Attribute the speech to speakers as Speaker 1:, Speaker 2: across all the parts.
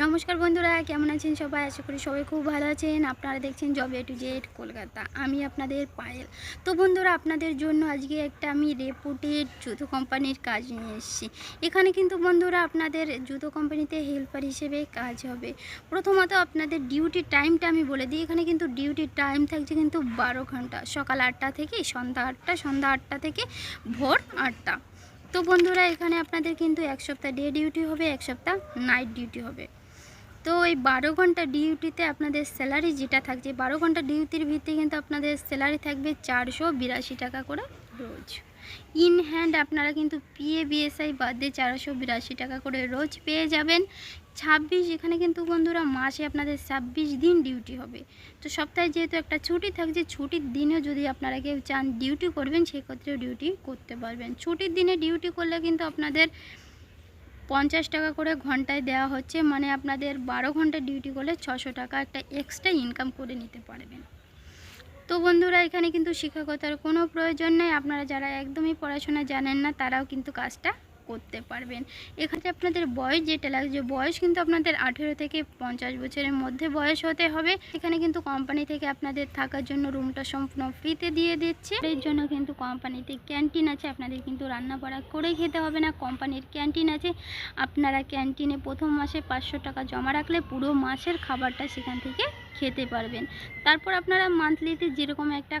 Speaker 1: নমস্কার বন্ধুরা, কেমন আছেন সবাই? আশা করি সবাই খুব ভালো আছেন। আপনারা দেখছেন job A to Z Kolkata. আমি আপনাদের পায়েল। তো বন্ধুরা, আপনাদের জন্য আজকে একটা আমি রেপুটেড জুতো কোম্পানির কাজ নিয়ে এসেছি। এখানে কিন্তু বন্ধুরা, আপনাদের জুতো কোম্পানিতে হেল্পার হিসেবে কাজ হবে। প্রথমত আপনাদের ডিউটির টাইমটা আমি বলে দিই। এখানে কিন্তু ডিউটির টাইম থাকছে কিন্তু বারো ঘণ্টা। সকাল আটটা থেকে সন্ধ্যা আটটা সন্ধ্যা আটটা থেকে ভোর আটটা। তো বন্ধুরা, এখানে আপনাদের কিন্তু এক সপ্তাহ ডে ডিউটি হবে, এক সপ্তাহ নাইট ডিউটি হবে। তো এই বারো ঘণ্টা ডিউটিতে আপনাদের স্যালারি যেটা থাকছে বারো ঘণ্টা ডিউটির ভিত্তি কিন্তু আপনাদের স্যালারি থাকবে চারশো বিরাশি টাকা করে রোজ। ইন হ্যান্ড আপনারা কিন্তু পিএ বিএসআই বাদ দিয়ে চারশো বিরাশি টাকা করে রোজ পেয়ে যাবেন। ছাব্বিশ, এখানে কিন্তু বন্ধুরা মাসে আপনাদের ছাব্বিশ দিন ডিউটি হবে। তো সপ্তাহে যেহেতু একটা ছুটি থাকছে, ছুটির দিনেও যদি আপনারা কেউ চান ডিউটি করবেন, সেক্ষেত্রেও ডিউটি করতে পারবেন। ছুটির দিনে ডিউটি করলে কিন্তু আপনাদের পঞ্চাশ টাকা করে ঘন্টায় দেওয়া হচ্ছে মানে আপনাদের বারো ঘণ্টা ডিউটি করলে ছশো টাকা একটা এক্সট্রা ইনকাম করে নিতে পারবেন। তো বন্ধুরা, এখানে কিন্তু শিক্ষকতার কোনো প্রয়োজন নেই। আপনারা যারা একদমই পড়াশোনা জানেন না, তারাও কিন্তু কাজটা করতে পারবেন। এখানে আপনাদের বয়স যেটা লাগছে, বয়স কিন্তু আপনাদের আঠেরো থেকে পঞ্চাশ বছরের মধ্যে বয়স হতে হবে। এখানে কিন্তু কোম্পানি থেকে আপনাদের থাকার জন্য রুমটা সম্পূর্ণ ফ্রিতে দিয়ে দিচ্ছে। এর জন্য কিন্তু কোম্পানিতে ক্যান্টিন আছে, আপনাদের কিন্তু রান্না বাড়া করে খেতে হবে না। কোম্পানির ক্যান্টিন আছে। আপনারা ক্যান্টিনে প্রথম মাসে পাঁচশো টাকা জমা রাখলে পুরো মাসের খাবারটা সেখান থেকে খেতে পারবেন। তারপর আপনারা মান্থলিতে যেরকম একটা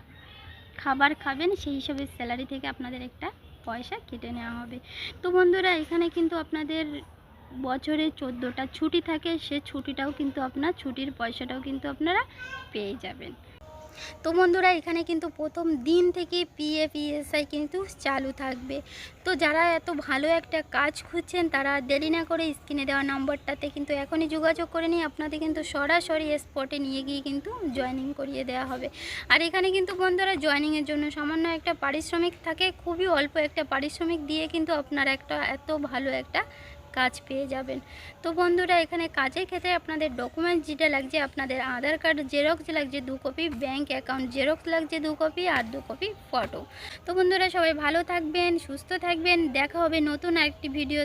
Speaker 1: খাবার খাবেন, সেই হিসাবে স্যালারি থেকে আপনাদের একটা পয়সা কেটে নেওয়া হবে। তো বন্ধুরা, এখানে কিন্তু আপনাদের বছরে চোদ্দোটা ছুটি থাকে। সে ছুটিটাও কিন্তু আপনার, ছুটির পয়সাটাও কিন্তু আপনারা পেয়ে যাবেন। তো বন্ধুরা, এখানে কিন্তু প্রথম দিন থেকে পিএফ ইএসআই কিন্তু চালু থাকবে। তো যারা এত ভালো একটা কাজ খুঁজছেন, তারা দেরি না করে স্ক্রিনে দেওয়া নম্বরটাতে কিন্তু এখনই যোগাযোগ করে নিয়ে আপনাদের কিন্তু সরাসরি স্পটে নিয়ে গিয়ে কিন্তু জয়েনিং করিয়ে দেওয়া হবে। আর এখানে কিন্তু বন্ধুরা জয়েনিংয়ের জন্য সামান্য একটা পারিশ্রমিক থাকে। খুবই অল্প একটা পারিশ্রমিক দিয়ে কিন্তু আপনারা একটা এত ভালো একটা কাজ পেয়ে যাবেন। তো বন্ধুরা, এখানে কাজের ক্ষেত্রে আপনাদের ডকুমেন্টস যেটা লাগছে, আপনাদের আধার কার্ড জেরক্স লাগছে দু কপি ব্যাঙ্ক অ্যাকাউন্ট জেরক্স লাগছে দু কপি আর দু কপি ফটো তো বন্ধুরা, সবাই ভালো থাকবেন, সুস্থ থাকবেন, দেখা হবে নতুন আরেকটি ভিডিও